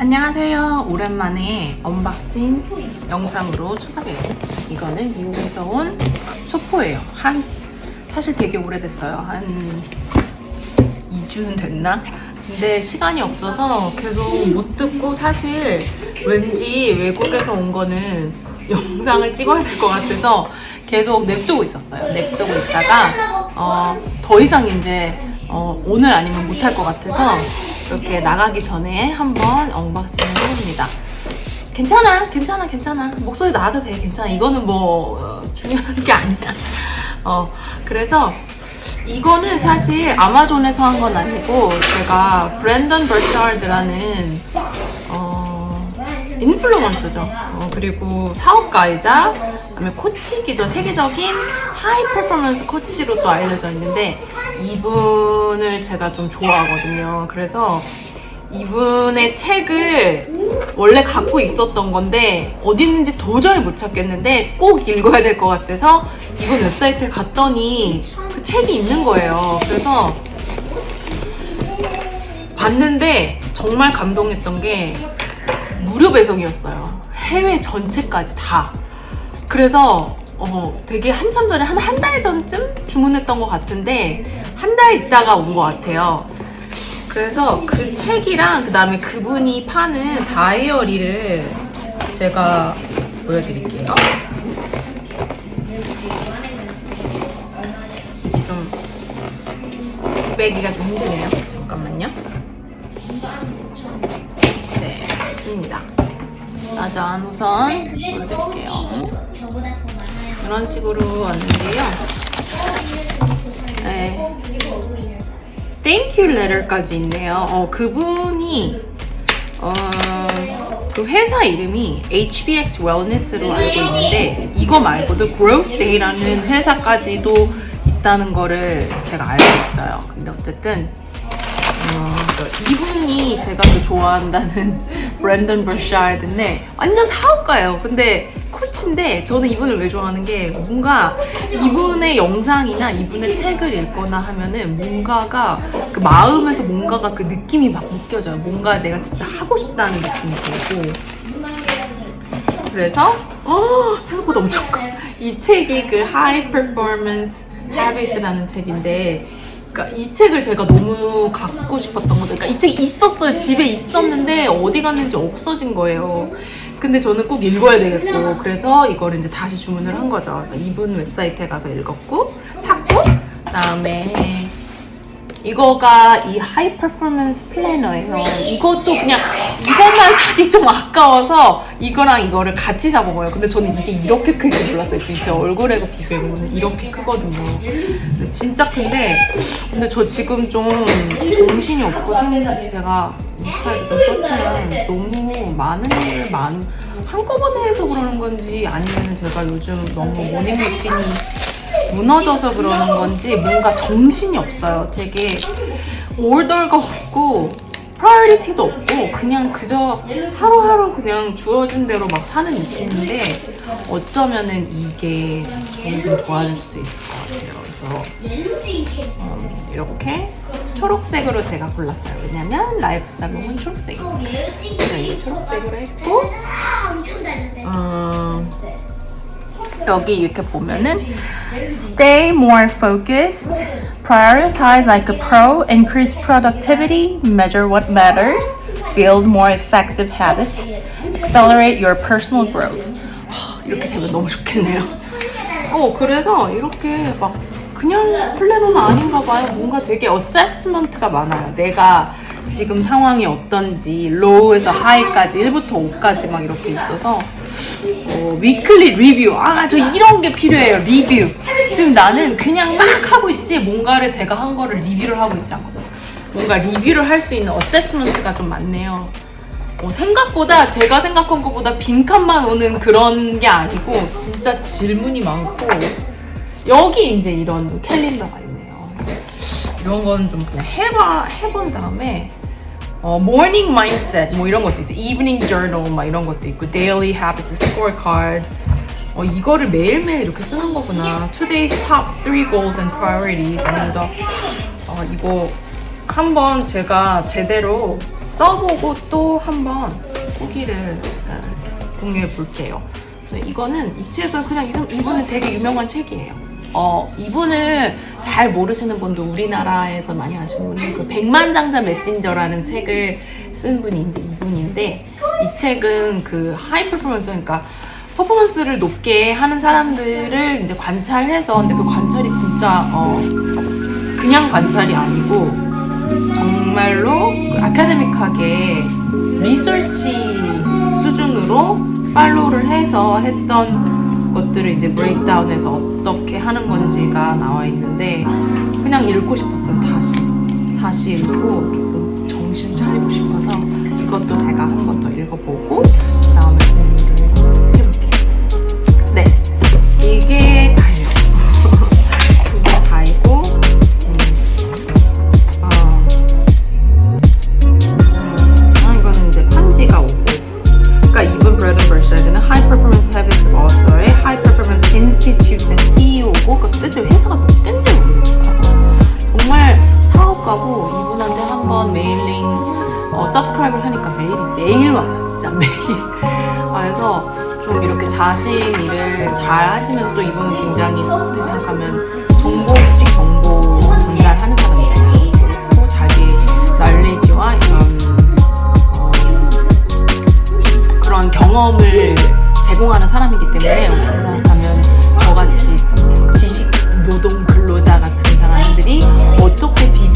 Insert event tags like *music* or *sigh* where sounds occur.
안녕하세요. 오랜만에 언박싱 영상으로 추가돼요. 이거는 미국에서 온 소포예요. 한 사실 되게 오래됐어요. 한 2주는 됐나? 근데 시간이 없어서 계속 못 듣고 사실 왠지 외국에서 온 거는 영상을 찍어야 될 것 같아서 계속 냅두고 있었어요. 냅두고 있다가 어, 더 이상 이제 어, 오늘 아니면 못할 것 같아서 이렇게 나가기 전에 한번 언박싱을 해봅니다. 괜찮아, 괜찮아, 괜찮아. 목소리 나와도 돼, 괜찮아. 이거는 뭐 어, 중요한 게 아니야. 어, 그래서 이거는 사실 아마존에서 한 건 아니고 제가 브랜던 버샤드라는 어, 인플루언서죠. 어, 그리고 사업가이자 그다음에 코치이기도 세계적인 하이 퍼포먼스 코치로 또 알려져 있는데 이분을 제가 좀 좋아하거든요. 그래서 이분의 책을 원래 갖고 있었던 건데 어디 있는지 도저히 못 찾겠는데 꼭 읽어야 될 것 같아서 이분 웹사이트에 갔더니 그 책이 있는 거예요. 그래서 봤는데 정말 감동했던 게 무료 배송이었어요. 해외 전체까지 다. 그래서 어, 되게 한참 전에 한 한 달 전쯤 주문했던 것 같은데 한 달 있다가 온 것 같아요. 그래서 그 책이랑 그 다음에 그분이 파는 다이어리를 제가 보여드릴게요. 이게 좀 빼기가 좀 힘드네요. 잠깐만요. 네, 맞습니다. 짜잔, 우선 보여드릴게요. 더 많아요. 이런 식으로 왔는데요. 네. 땡큐 레터까지 있네요. 어, 그분이 어, 그 회사 이름이 HBX Wellness로 알고 있는데 이거 말고도 Growth Day라는 회사까지도 있다는 거를 제가 알고 있어요. 근데 어쨌든 이분이 제가 또 좋아한다는 *laughs* 브랜든 버샤드인데 완전 사업가예요. 근데 코치인데 저는 이분을 왜 좋아하는 게 뭔가 이분의 영상이나 이분의 책을 읽거나 하면은 뭔가가 그 마음에서 뭔가가 그 느낌이 막 느껴져요. 뭔가 내가 진짜 하고 싶다는 느낌이 들고 그래서 어 생각보다 엄청 커. 이 책이 그 High Performance Habits라는 책인데 그러니까 이 책을 제가 너무 갖고 싶었던 거죠. 그러니까 이 책이 있었어요. 집에 있었는데 어디 갔는지 없어진 거예요. 근데 저는 꼭 읽어야 되겠고 그래서 이거를 이제 다시 주문을 한 거죠. 그래서 이분 웹사이트에 가서 읽었고 샀고 그다음에 이거가 이 하이 퍼포먼스 플래너예요. 이것도 그냥 이것만 사기 좀 아까워서 이거랑 이거를 같이 사먹어요. 근데 저는 이게 이렇게 클지 몰랐어요. 지금 제 얼굴에 비교해보면 이렇게 크거든요. 진짜 큰데 근데 저 지금 좀 정신이 없고 생각 제가 인스타에도 좀 썼지만 너무 많은 일을 많 한꺼번에 해서 그러는 건지 아니면 제가 요즘 너무 모닝 루틴이 무너져서 그러는 건지 뭔가 정신이 없어요. 되게 올덜가 없고 프라이어리티도 없고 그냥 그저 하루하루 그냥 주어진 대로 막 사는 느낌인데 어쩌면은 이게 좀 도와줄 수 있을 것 같아요. 그래서 음, 이렇게 초록색으로 제가 골랐어요. 왜냐면 라이프 살롱은 이게 초록색으로 했고. 음, 여기 이렇게 보면은 Stay more focused, prioritize like a pro, increase productivity, measure what matters, build more effective habits, accelerate your personal growth. 하, 이렇게 되면 너무 좋겠네요. 어, 그래서 이렇게 막 그냥 플래너는 아닌가 봐요. 뭔가 되게 어세스먼트가 많아요. 내가 지금 상황이 어떤지 로우에서 하이까지 1부터 5까지 막 이렇게 있어서 어, 위클리 리뷰. 아, 저 이런 게 필요해요. 리뷰. 지금 나는 그냥 막 하고 있지, 뭔가를 제가 한 거를 리뷰를 하고 있지 않거든요. 뭔가 리뷰를 할 수 있는 어세스먼트가 좀 많네요. 어, 생각보다 제가 생각한 것보다 빈칸만 오는 그런 게 아니고 진짜 질문이 많고 여기 이제 이런 캘린더가 있네요. 이런 건 좀 그냥 해봐 해본 다음에 어, morning mindset 뭐 이런 것도 있어요. evening journal 막 이런 것도 있고 daily habits scorecard 어, 이거를 매일매일 이렇게 쓰는 거구나. Today's top three goals and priorities 하면서 어, 이거 한번 제가 제대로 써보고 또 한번 후기를 어, 공유해 볼게요. 이거는 이 책은 그냥 이- 이분은 되게 유명한 책이에요. 어, 이분을 잘 모르시는 분도 우리나라에서 많이 아시는 분은 그 백만장자 메신저라는 책을 쓴 분이 이제 이분인데 이 책은 그 하이 퍼포먼스 그러니까 퍼포먼스를 높게 하는 사람들을 이제 관찰해서 근데 그 관찰이 진짜 어, 그냥 관찰이 아니고 정말로 그 아카데믹하게 리서치 수준으로 팔로우를 해서 했던 것들을 이제 브레이크다운해서 어떻게 하는 건지가 나와 있는데 그냥 읽고 싶었어요. 다시. 다시 읽고 조금 정신 차리고 싶어서 이것도 제가 한 번 더 읽어보고 그 뜻이 회사가 몇 개인지 모르겠어요. 정말 사업가고 이분한테 한번 메일링 어, subscribe를 하니까 메일이 매일 와요. 진짜 매일. 아, 그래서 좀 이렇게 자신 일을 잘 하시면서 또 이분은 굉장히 어떻게 생각하면 정보식 정보 전달하는 사람이잖아요. 그리고 자기 날리지와 이런 어, 그런 경험을 제공하는 사람이기 때문에 그 노동 근로자 같은 사람들이 어떻게 비